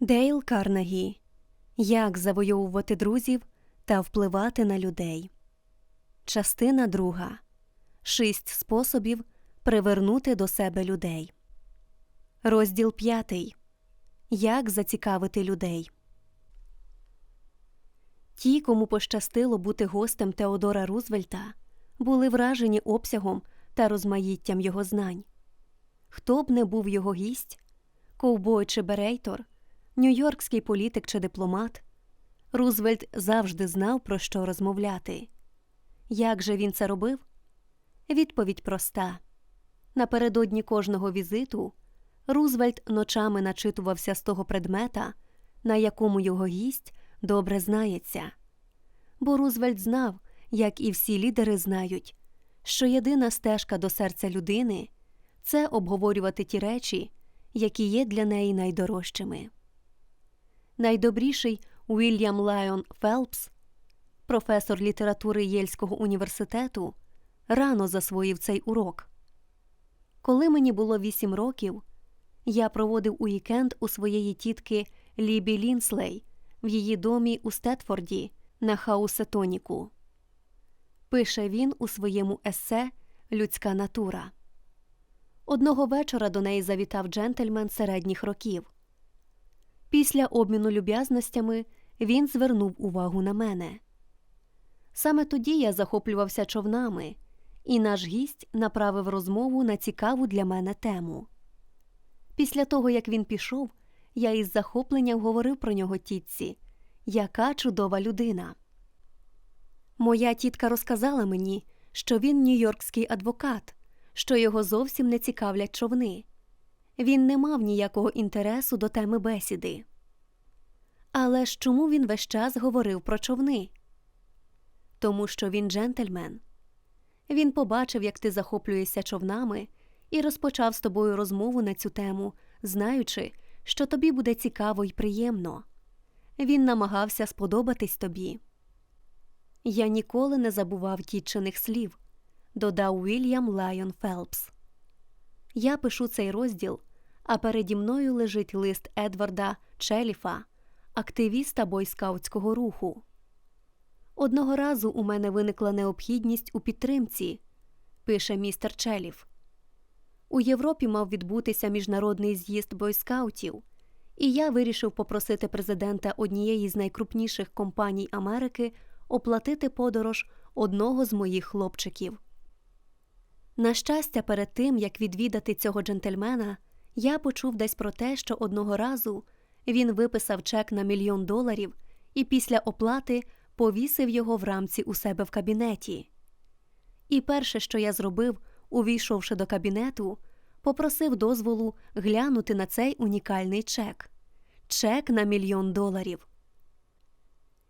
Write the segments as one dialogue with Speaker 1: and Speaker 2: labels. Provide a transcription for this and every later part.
Speaker 1: Дейл Карнегі. Як завойовувати друзів та впливати на людей. Частина друга. Шість способів привернути до себе людей. Розділ п'ятий. Як зацікавити людей. Ті, кому пощастило бути гостем Теодора Рузвельта, були вражені обсягом та розмаїттям його знань. Хто б не був його гість, ковбой чи берейтор, нью-йоркський політик чи дипломат, Рузвельт завжди знав, про що розмовляти. Як же він це робив? Відповідь проста. Напередодні кожного візиту Рузвельт ночами начитувався з того предмета, на якому його гість добре знається. Бо Рузвельт знав, як і всі лідери знають, що єдина стежка до серця людини це обговорювати ті речі, які є для неї найдорожчими. Найдобріший Уільям Лайон Фелпс, професор літератури Єльського університету, рано засвоїв цей урок. Коли мені було вісім років, я проводив уікенд у своєї тітки Лібі Лінслей в її домі у Стетфорді на Хаусетоніку. Пише він у своєму есе Людська натура. Одного вечора до неї завітав джентльмен середніх років. Після обміну люб'язностями він звернув увагу на мене. Саме тоді я захоплювався човнами, і наш гість направив розмову на цікаву для мене тему. Після того, як він пішов, я із захопленням говорив про нього тітці. Яка чудова людина. Моя тітка розказала мені, що він нью-йоркський адвокат, що його зовсім не цікавлять човни. Він не мав ніякого інтересу до теми бесіди. Але ж чому він весь час говорив про човни? Тому що він джентльмен. Він побачив, як ти захоплюєшся човнами, і розпочав з тобою розмову на цю тему, знаючи, що тобі буде цікаво і приємно. Він намагався сподобатись тобі. Я ніколи не забував тітчиних слів, додав Уільям Лайон Фелпс. Я пишу цей розділ, а переді мною лежить лист Едварда Челіфа, активіста бойскаутського руху. Одного разу у мене виникла необхідність у підтримці, пише містер Челіф. У Європі мав відбутися міжнародний з'їзд бойскаутів, і я вирішив попросити президента однієї з найкрупніших компаній Америки оплатити подорож одного з моїх хлопчиків. На щастя, перед тим як відвідати цього джентльмена, я почув десь про те, що одного разу він виписав чек на мільйон доларів і після оплати повісив його в рамці у себе в кабінеті. І перше, що я зробив, увійшовши до кабінету, попросив дозволу глянути на цей унікальний чек чек на мільйон доларів.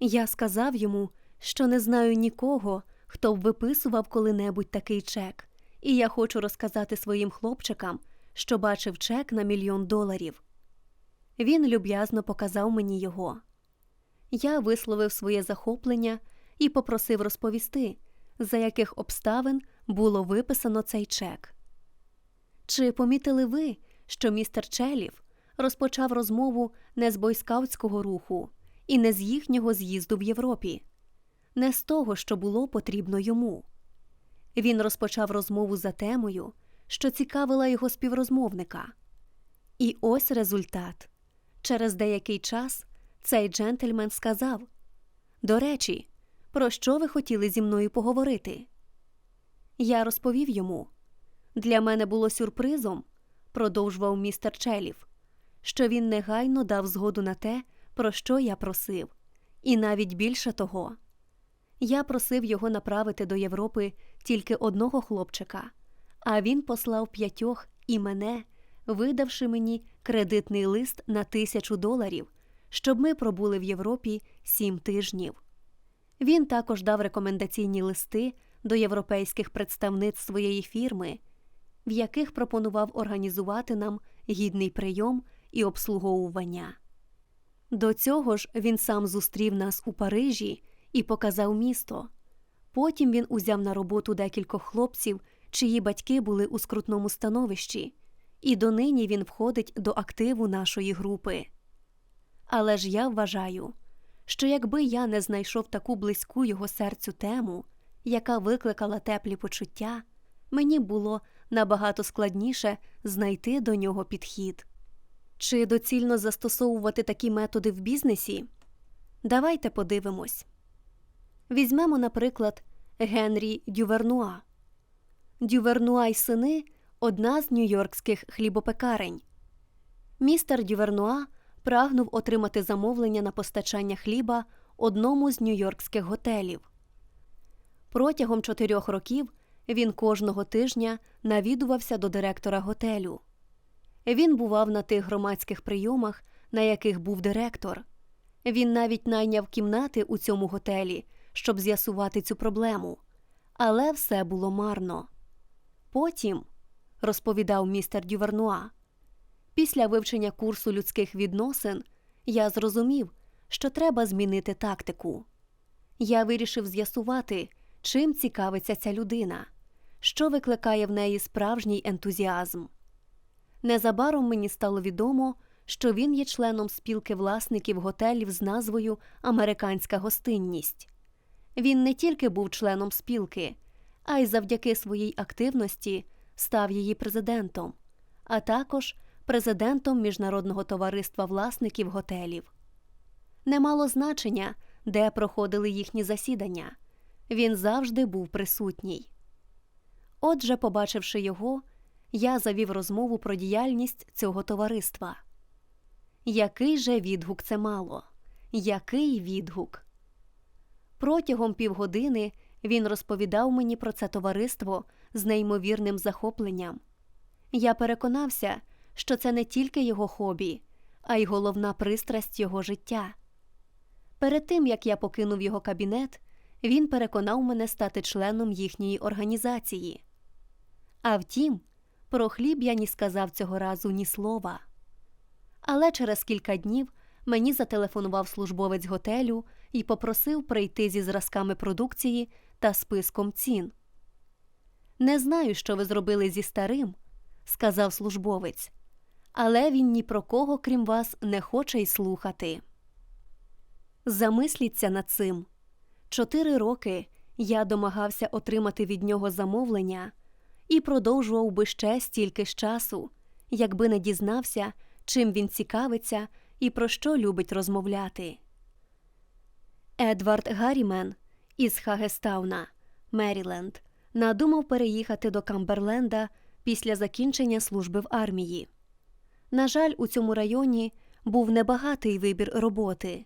Speaker 1: Я сказав йому, що не знаю нікого, хто б виписував коли-небудь такий чек, і я хочу розказати своїм хлопчикам, що бачив чек на мільйон доларів. Він люб'язно показав мені його. Я висловив своє захоплення і попросив розповісти, за яких обставин було виписано цей чек. Чи помітили ви, що містер Челів розпочав розмову не з бойскаутського руху і не з їхнього з'їзду в Європі, не з того, що було потрібно йому? Він розпочав розмову за темою, що цікавила його співрозмовника. І ось результат. Через деякий час цей джентльмен сказав До речі, про що ви хотіли зі мною поговорити? Я розповів йому. Для мене було сюрпризом, продовжував містер Челів, що він негайно дав згоду на те, про що я просив, і навіть більше того. Я просив його направити до Європи тільки одного хлопчика, а він послав п'ятьох і мене, видавши мені кредитний лист на тисячу доларів, щоб ми пробули в Європі сім тижнів. Він також дав рекомендаційні листи до європейських представництв своєї фірми, в яких пропонував організувати нам гідний прийом і обслуговування. До цього ж він сам зустрів нас у Парижі і показав місто. Потім він узяв на роботу декількох хлопців, чиї батьки були у скрутному становищі, і донині він входить до активу нашої групи. Але ж я вважаю, що якби я не знайшов таку близьку його серцю тему, яка викликала теплі почуття, мені було набагато складніше знайти до нього підхід. Чи доцільно застосовувати такі методи в бізнесі? Давайте подивимось. Візьмемо, наприклад, Генрі Дювернуа. Дювернуа й сини одна з нью-йоркських хлібопекарень. Містер Дювернуа прагнув отримати замовлення на постачання хліба одному з нью-йоркських готелів. Протягом чотирьох років він кожного тижня навідувався до директора готелю. Він бував на тих громадських прийомах, на яких був директор. Він навіть найняв кімнати у цьому готелі, щоб з'ясувати цю проблему. Але все було марно. Потім, розповідав містер Дювернуа, після вивчення курсу людських відносин я зрозумів, що треба змінити тактику. Я вирішив з'ясувати, чим цікавиться ця людина, що викликає в неї справжній ентузіазм. Незабаром мені стало відомо, що він є членом спілки власників готелів з назвою Американська гостинність. Він не тільки був членом спілки, а й завдяки своїй активності став її президентом, а також президентом Міжнародного товариства власників готелів. Не мало значення, де проходили їхні засідання. Він завжди був присутній. Отже, побачивши його, я завів розмову про діяльність цього товариства. Який же відгук це мало? Який відгук? Протягом півгодини він розповідав мені про це товариство з неймовірним захопленням. Я переконався, що це не тільки його хобі, а й головна пристрасть його життя. Перед тим як я покинув його кабінет, він переконав мене стати членом їхньої організації. А втім, про хліб я ні сказав цього разу ні слова. Але через кілька днів мені зателефонував службовець готелю і попросив прийти зі зразками продукції та списком цін. Не знаю, що ви зробили зі старим, сказав службовець, але він ні про кого, крім вас, не хоче й слухати. Замисліться над цим. Чотири роки я домагався отримати від нього замовлення і продовжував би ще стільки ж часу, якби не дізнався, чим він цікавиться і про що любить розмовляти. Едвард Гаррімен із Хагестауна, Меріленд, надумав переїхати до Камберленда після закінчення служби в армії. На жаль, у цьому районі був небагатий вибір роботи.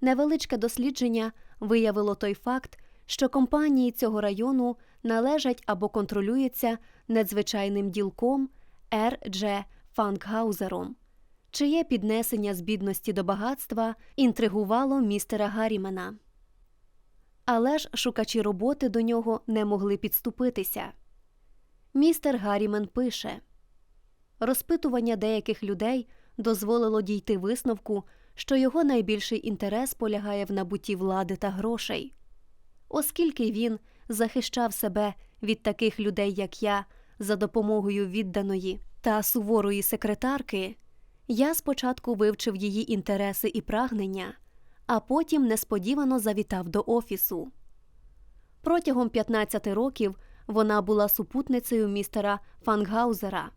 Speaker 1: Невеличке дослідження виявило той факт, що компанії цього району належать або контролюються надзвичайним ділком Р. Дж. Фанкгаузером, чиє піднесення з бідності до багатства інтригувало містера Гаррімена. Але ж шукачі роботи до нього не могли підступитися. Містер Гаррімен пише розпитування деяких людей дозволило дійти висновку, що його найбільший інтерес полягає в набутті влади та грошей. Оскільки він захищав себе від таких людей, як я, за допомогою відданої та суворої секретарки, я спочатку вивчив її інтереси і прагнення, а потім несподівано завітав до офісу. Протягом 15 років вона була супутницею містера Фанггаузера.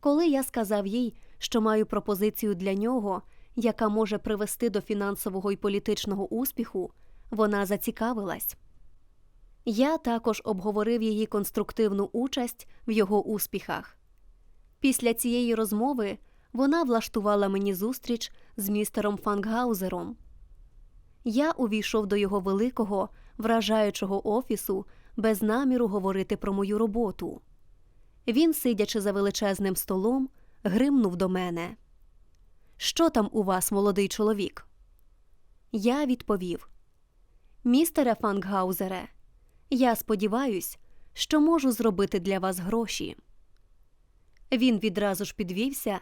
Speaker 1: Коли я сказав їй, що маю пропозицію для нього, яка може привести до фінансового і політичного успіху, вона зацікавилась. Я також обговорив її конструктивну участь в його успіхах. Після цієї розмови вона влаштувала мені зустріч з містером Фанггаузером. Я увійшов до його великого, вражаючого офісу без наміру говорити про мою роботу. Він, сидячи за величезним столом, гримнув до мене. Що там у вас, молодий чоловік? Я відповів Містере Фанггаузере, я сподіваюсь, що можу зробити для вас гроші. Він відразу ж підвівся,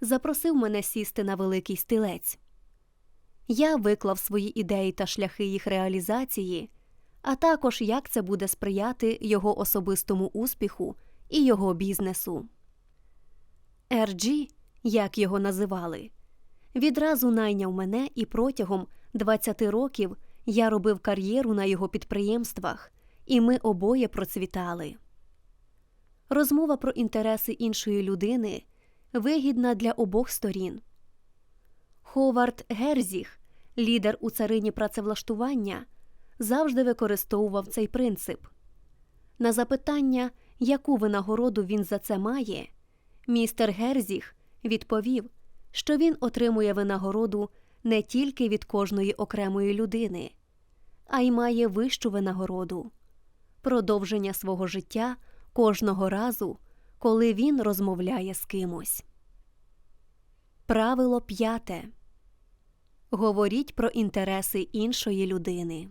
Speaker 1: запросив мене сісти на великий стілець. Я виклав свої ідеї та шляхи їх реалізації, а також як це буде сприяти його особистому успіху і його бізнесу. RG, як його називали, відразу найняв мене і протягом 20 років я робив кар'єру на його підприємствах, і ми обоє процвітали. Розмова про інтереси іншої людини вигідна для обох сторін. Ховард Герзіх, лідер у царині працевлаштування, завжди використовував цей принцип. На запитання, яку винагороду він за це має, містер Герзіх відповів, що він отримує винагороду не тільки від кожної окремої людини, а й має вищу винагороду продовження свого життя кожного разу, коли він розмовляє з кимось. Правило п'яте. Говоріть про інтереси іншої людини.